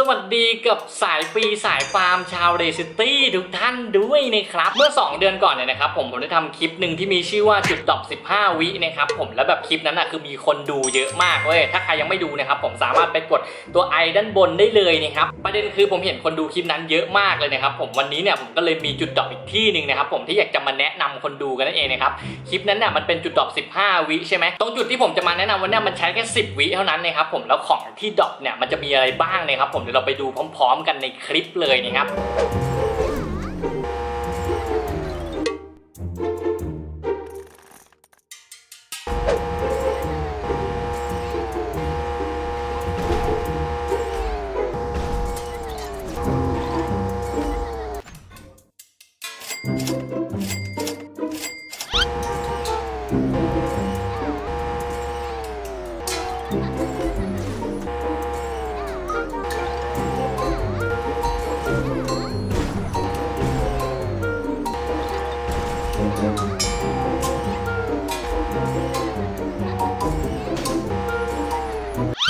สวัสดีกับสายฟรีสายฟาร์มชาวเรซิตี้ทุกท่านด้วยนะครับ เมื่อ 2 เดือนก่อนเนี่ยนะครับผมผมได้ทำคลิปหนึ่งที่มีชื่อว่าจุดดรอป15 วินะครับผมแล้วแบบคลิปนั้นนะคือมีคนดูเยอะมากเว้ยถ้าใครยังไม่ดูนะครับผมสามารถไปกดตัวไอด้านบนได้เลยนะครับประเด็นคือผมเห็นคนดูคลิปนั้นเยอะมากเลยนะครับผมวันนี้เนี่ยผมก็เลยมีจุดดรอปอีกที่หนึ่งนะครับผมที่อยากจะมาแนะนำคนดูกันนั่นเองนะครับคลิปนั้นน่ะมันเป็นจุดดรอป15 วิใช่ไหมตรงจุดที่ผมจะมาแนะนำวันนี้มันใช้แค่10 วิเท่านั้นนะครับผมแล้วของที่ดอปเนี่ยมันจะมีอะไรบ้างนะครับผมเดี๋ยวเราไปดูพร้อม ๆ กันในคลิปเลยนะครับ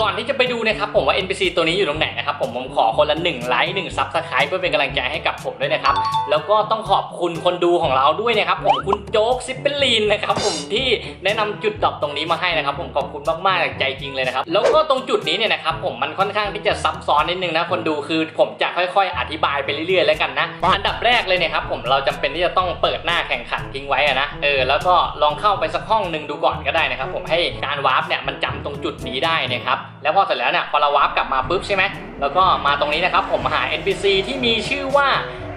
ก่อนที่จะไปดูนะครับผมว่า NPC ตัวนี้อยู่ตรงไหนนะครับผมผมขอคนละ1ไลค์1ซับสไคร b ์เพื่อเป็นกำลังใจให้กับผมด้วยนะครับแล้วก็ต้องขอบคุณคนดูของเราด้วยนะครับผมคุณโจ๊กซิปเปอร์ลีนนะครับผมที่แนะนำจุดดรอปตรงนี้มาให้นะครับผมขอบคุณมากๆจากใจจริงเลยนะครับแล้วก็ตรงจุดนี้เนี่ยนะครับผมมันค่อนข้างที่จะซับซ้อนนิดนึงนะคนดูคือผมจะค่อย ๆ อธิบายไปเรื่อยๆแล้วกันนะอันดับแรกเลยเนี่ยครับผมเราจำเป็นที่จะต้องเปิดหน้าแข่งขันทิ้งไว้อะนะเออแล้วก็ลองเข้าไปสักห้องหนึ่งดูก่อนก็ได้นะครับผมให้การวาร์ปเนี่ยมันจำตรงจุดนี้ได้นะครับ แล้วพอเสร็จแล้วเนี่ยพอเราวาร์ปกลับมาปุ๊บใช่ไหมแล้วก็มาตรงนี้นะครับผมหา NPC ที่มีชื่อว่า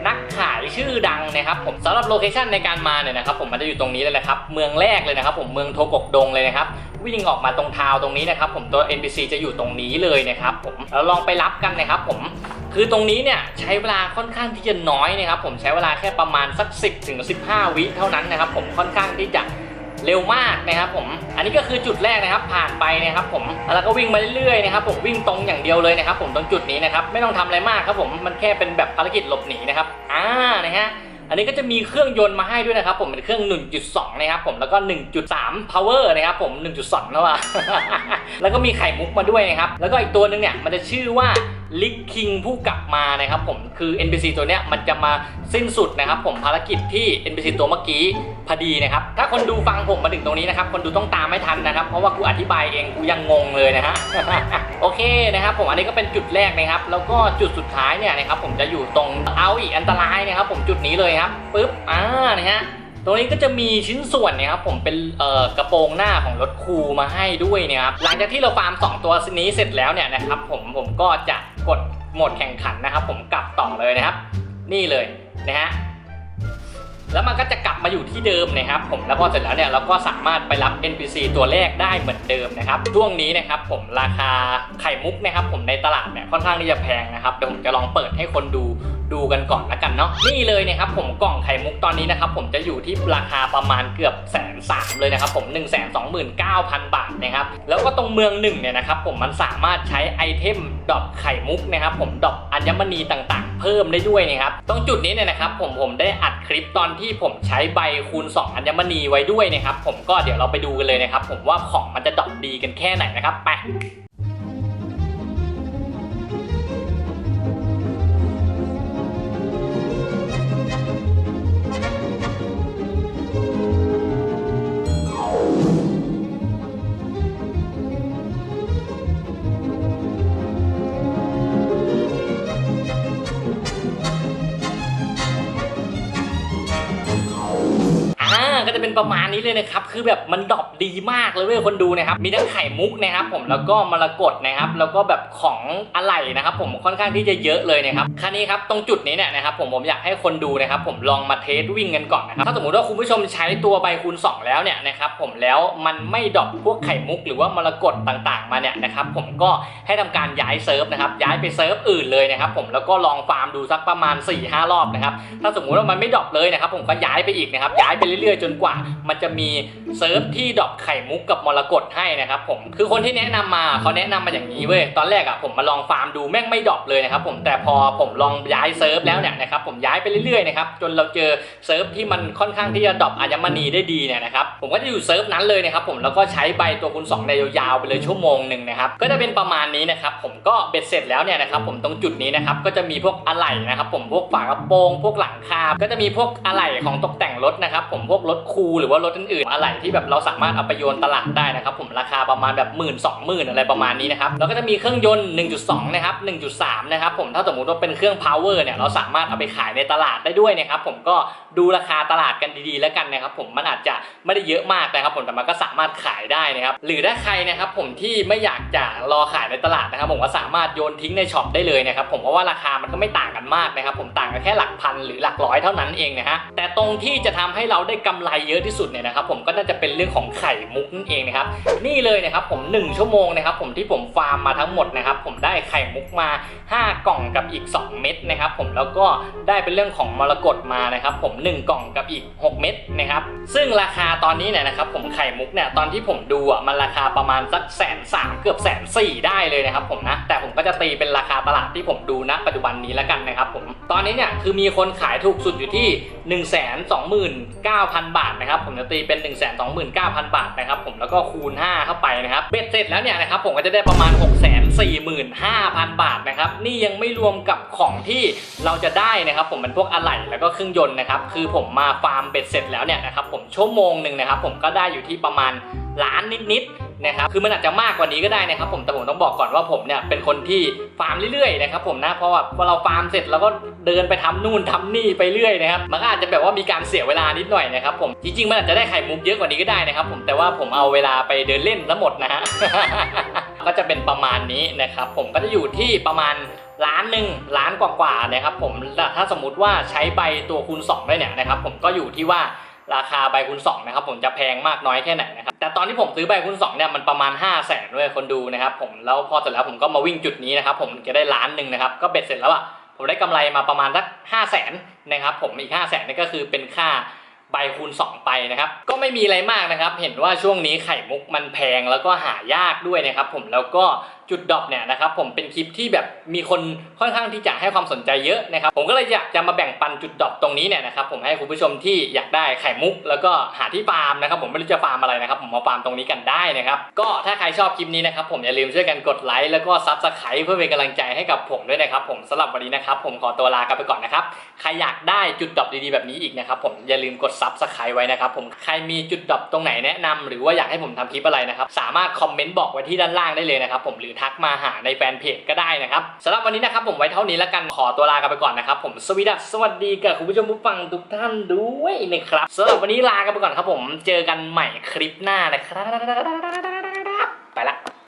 นักขายชื่อดังนะครับผมสำหรับโลเคชันในการมาเนี่ยนะครับผมมันจะอยู่ตรงนี้เลยนะครับเมืองแรกเลยนะครับ ผมเมืองโทกกดงเลยนะครับวิ่งออกมาตรงทาวตรงนี้นะครับผมตัว NPC จะอยู่ตรงนี้เลยนะครับผมเราลองไปรับกันนะครับผมคือตรงนี้เนี่ยใช้เวลาค่อนข้างที่จะน้อยนะครับผมใช้เวลาแค่ประมาณสัก 10ถึง15 วิเท่านั้นนะครับผมค่อนข้างที่จะ เร็วมากนะครับผม อันนี้ก็คือจุดแรกนะครับ ผ่านไปนะครับผม แล้วก็วิ่งมาเรื่อยๆนะครับผมวิ่งตรงอย่างเดียวเลยนะครับผมตรงจุดนี้นะครับไม่ต้องทำอะไรมากครับผมมันแค่เป็นแบบภารกิจหลบหนีนะครับอ่านะฮะอันนี้ก็จะมีเครื่องยนต์มาให้ด้วยนะครับผมเป็นเครื่อง 1.2 นะครับผมแล้วก็ 1.3 power นะครับผม 1.2 แล้วอะแล้วก็มีไข่มุกมาด้วยนะครับแล้วก็อีกตัวหนึงเนี่ยมันจะชื่อว่า ลิกคิงผู้กลับมานะครับผมคือ NPC ตัวเนี้ยมันจะมาสิ้นสุดนะครับผมภารกิจที่ NPC ตัวเมื่อกี้พอดีนะครับถ้าคนดูฟังผมมาถึงตรงนี้นะครับคนดูต้องตามไม่ทันนะครับ เพราะว่ากูอธิบายเองกูยังงงเลยนะฮะโอเคนะครับผมอันนี้ก็เป็นจุดแรกนะครับแล้วก็จุดสุดท้ายเนี่ยนะครับผมจะอยู่ตรงเอาอีกอันตรายนะครับผมจุดนี้เลยครับปึ๊บอ่านะฮะตรงนี้ก็จะมีชิ้นส่วนเนี่ยครับผมเป็นกระโปรงหน้าของรถครูมาให้ด้วยเนี่ยครับหลังจากที่เราฟาร์ม 2 ตัวนี้เสร็จแล้วเนี่ยนะครับผมผมก็จะ กดโหมดแข่งขันนะครับ ผมกลับต่อเลยนะครับ นี่เลยนะฮะแล้วมันก็จะกลับมาอยู่ที่เดิมนะครับ ผมแล้วพอเสร็จแล้วเนี่ยเราก็สามารถไปรับ NPC ตัวแรกได้เหมือนเดิมนะครับช่วงนี้นะครับผมราคาไข่มุกนะครับ ผมในตลาดเนี่ยค่อนข้างที่จะแพงนะครับเดี๋ยวผมจะลองเปิดให้คนดู ดูกันก่อนละกันเนาะนี่เลยนะครับผมกล่องไข่มุกตอนนี้นะครับผมจะอยู่ที่ราคาประมาณเกือบแสนสามเลยนะครับผม1 2 9 0 0 0บาทนะครับแล้วก็ตรงเมืองหนึ่งเนี่ยนะครับผมมันสามารถใช้ไอเทมดอกไข่มุกนะครับผมดอกอัญมณีต่างๆ เพิ่มได้ด้วยนะครับตรงจุดนี้เนี่ยนะครับผมผมได้อัดคลิปตอนที่ผมใช้ใบคูณ 2 อัญมณีไว้ด้วยนะครับผมก็เดี๋ยวเราไปดูกันเลยนะครับผมว่าของมันจะดอกดีกันแค่ไหนนะครับไป นี้เลยนะครับคือแบบมันดรอปดีมากเลยเว้ยคนดูนะครับมีทั้งไข่มุกนะครับผมแล้วก็มรกตนะครับแล้วก็แบบของอะไหล่นะครับผมค่อนข้างที่จะเยอะเลยนะครับคราวนี้ครับตรงจุดนี้เนี่ยนะครับผมผมอยากให้คนดูนะครับผมลองมาเทสวิ่งกันก่อนนะครับถ้าสมมติว่าคุณผู้ชมใช้ตัวใบคูณ2 แล้วเนี่ยนะครับผมแล้วมันไม่ดรอปพวกไข่มุก หรือว่ามรกตต่างๆ มาเนี่ยนะครับผมก็ให้ทำการย้ายเซิร์ฟนะครับย้ายไปเซิร์ฟอื่นเลยนะครับผมแล้วก็ลองฟาร์มดูสักประมาณ4-5รอบนะครับถ้าสมมุติว่ามันไม่ดรอปเลยนะครับผมก็ย้ายไปอีกนะครับย้ายไปเรื่อยๆ จนนกว่ามันจะมีเซิร์ฟที่ดรอปไข่มุกกับมรกตให้นะครับผมคือคนที่แนะนำมาเขาแนะนำมาอย่างนี้เว้ยตอนแรกอะผมมาลองฟาร์มดูแม่งไม่ดรอปเลยนะครับผมแต่พอผมลองย้ายเซิร์ฟแล้วเนี่ยนะครับผมย้ายไปเรื่อยๆนะครับจนเราเจอเซิร์ฟที่มันค่อนข้างที่จะดรอปอัญมณีได้ดีเนี่ยนะครับผมก็จะอยู่เซิร์ฟนั้นเลยนะครับผมแล้วก็ใช้ใบตัวคูณ2ในยาวๆไปเลยชั่วโมงหนึ่งนะครับก็จะเป็นประมาณนี้นะครับผมก็เบ็ดเสร็จแล้วเนี่ยนะครับผมตรงจุดนี้นะครับก็จะมีพวกอะไหล่นะครับผมพวกฝากระโปรงพวกหลังคาก็จะมีพวกอะไหล่ของตกแต่งรถนะครับผมพวกรถคูหรือว่ารถอื่นๆ อะไหล่ที่แบบเราสามารถเอาไปโยนตลาดได้นะครับผมราคาประมาณแบบหมื่นสองหมื่นอะไรประมาณนี้นะครับแล้วก็จะมีเครื่องยนต์ 1.2 นะครับ 1.3 นะครับผมถ้าสมมุติว่าเป็นเครื่อง power เนี่ยเราสามารถเอาไปขายในตลาดได้ด้วยนะครับผมก็ดูราคาตลาดกันดีๆ แล้วกันนะครับผมมันอาจจะไม่ได้เยอะมากนะครับผมแต่มันก็สามารถขายได้นะครับหรือถ้าใครนะครับผมที่ไม่อยากจะรอขายในตลาดนะครับผมก็สามารถโยนทิ้งในช็อปได้เลยนะครับผมเพราะว่าราคามันก็ไม่ต่างกันมากนะครับผมต่างกันแค่หลักพันหรือหลักร้อยเท่านั้นเองนะฮะแต่ตรงที่จะทำให้เราได้กำไรเยอะที่สุดเนี่ยนะครับผมก็น่าจะเป็นเรื่องของไข่มุกนั่นเองนะครับนี่เลยนะครับผม 1 ชั่วโมงนะครับผมที่ผมฟาร์มมาทั้งหมดนะครับผมได้ไข่มุกมา 5 กล่องกับอีก 2 เม็ดนะครับผมแล้วก็ได้เป็นเรื่องของมรกตมานะครับผม 1 กล่องกับอีก 6 เม็ดนะครับซึ่งราคาตอนนี้เนี่ยนะครับผมไข่มุกเนี่ยตอนที่ผมดูอะมันราคาประมาณสักแสนสามเกือบแสนสี่ได้เลยนะครับผมนะแต่ผมก็จะตีเป็นราคาตลาดที่ผมดูณปัจจุบันนี้แล้วกันนะครับผมตอนนี้เนี่ยคือมีคนขายถูกสุดอยู่ที่ 1 2 9 0 0 0 บาทนะครับผมจะตีเป็น 1 2 9 0 0 0 บาทนะครับผมแล้วก็คูณ 5 เข้าไปนะครับเบ็ดเสร็จแล้วเนี่ยนะครับผมก็จะได้ประมาณ 6 4 5 0 0 0 บาทนะครับนี่ยังไม่รวมกับของที่เราจะได้นะครับผมเป็นพวกอะไหล่แล้วก็เครื่องยนต์นะครับคือผมมาฟาร์มเบ็ดเสร็จแล้วเนี่ยนะครับผมชั่วโมงหนึ่งนะครับผมก็ได้อยู่ที่ประมาณล้านนิดๆ นะครับคือมันอาจจะมากกว่านี้ก็ได้นะครับผมแต่ผมต้องบอกก่อนว่าผมเนี่ยเป็นคนที่ฟาร์มเรื่อยๆนะครับผมนะเพราะว่าพอเราฟาร์มเสร็จเราก็เดินไปทำนู่นทำนี่ไปเรื่อยนะครับมันก็อาจจะแบบว่ามีการเสียเวลานิดหน่อยนะครับผมจริงๆมันอาจจะได้ไข่มุกเยอะกว่านี้ก็ได้นะครับผมแต่ว่าผมเอาเวลาไปเดินเล่นทั้งหมดนะฮะก็จะเป็นประมาณนี้นะครับผมก็จะอยู่ที่ประมาณล้านหนึ่งล้านกว่าๆนะครับผมถ้าสมมุติว่าใช้ใบตัวคูณ2ด้เนี่ยนะครับผมก็อยู่ที่ว่า ราคาใบคูณ2นะครับผมจะแพงมากน้อยแค่ไหนนะครับแต่ตอนที่ผมซื้อใบคูณ2เนี่ยมันประมาณ 5 0 0แสนด้วยคนดูนะครับผมแล้วพอเสร็จแล้วผมก็มาวิ่งจุดนี้นะครับผมจะได้ล้านหนึ่งนะครับก็เบ็ดเสร็จแล้วอะผมได้กำไรมาประมาณสัก5 0 0แสนนะครับผมอีก 5 0 0แสนนี่ก็คือเป็นค่าใบคูณ 2 ไปนะครับ ก็ไม่มีอะไรมากนะครับ เห็นว่าช่วงนี้ไข่มุกมันแพงแล้วก็หายากด้วยนะครับ ผมแล้วก็ จุดดรอปเนี่ยนะครับผมเป็นคลิปที่แบบมีคนค่อนข้างที่จะให้ความสนใจเยอะนะครับผมก็เลยอยากจะมาแบ่งปันจุดดรอปตรงนี้เนี่ยนะครับผมให้คุณผู้ชมที่อยากได้ไข่มุก แล้วก็หาที่ฟาร์มนะครับผมไม่รู้จะฟาร์มอะไรนะครับผมมาฟาร์มตรงนี้กันได้นะครับก็ถ้าใครชอบคลิปนี้นะครับผมอย่าลืมช่วยกันกดไลค์แล้วก็ซับสไครต์เพื่อเป็นกำลังใจให้กับผมด้วยนะครับผมสำหรับวันนี้นะครับผมขอตัวลากันไปก่อนนะครับใครอยากได้จุดดรอปดีๆแบบนี้อีกนะครับผมอย่าลืมกดซับสไครต์ไว้นะครับผมใครมีจุดดรอปตรงไหนแนะนำหรือว่าอยากให้ผมทำคลิปอะไรนะครับสามารถคอมเมนต์บอกไว้ที่ด้านล่างได้เลยนะครับผมหรือทักมาหาในแฟนเพจก็ได้นะครับสำหรับวันนี้นะครับผมไว้เท่านี้แล้วกันขอตัวลากันไปก่อนนะครับผมสวีดัสสวัสดีกับคุณผู้ชมผู้ฟังทุกท่านด้วยนะครับสำหรับวันนี้ลากันไปก่อนครับผมเจอกันใหม่คลิปหน้านะครับ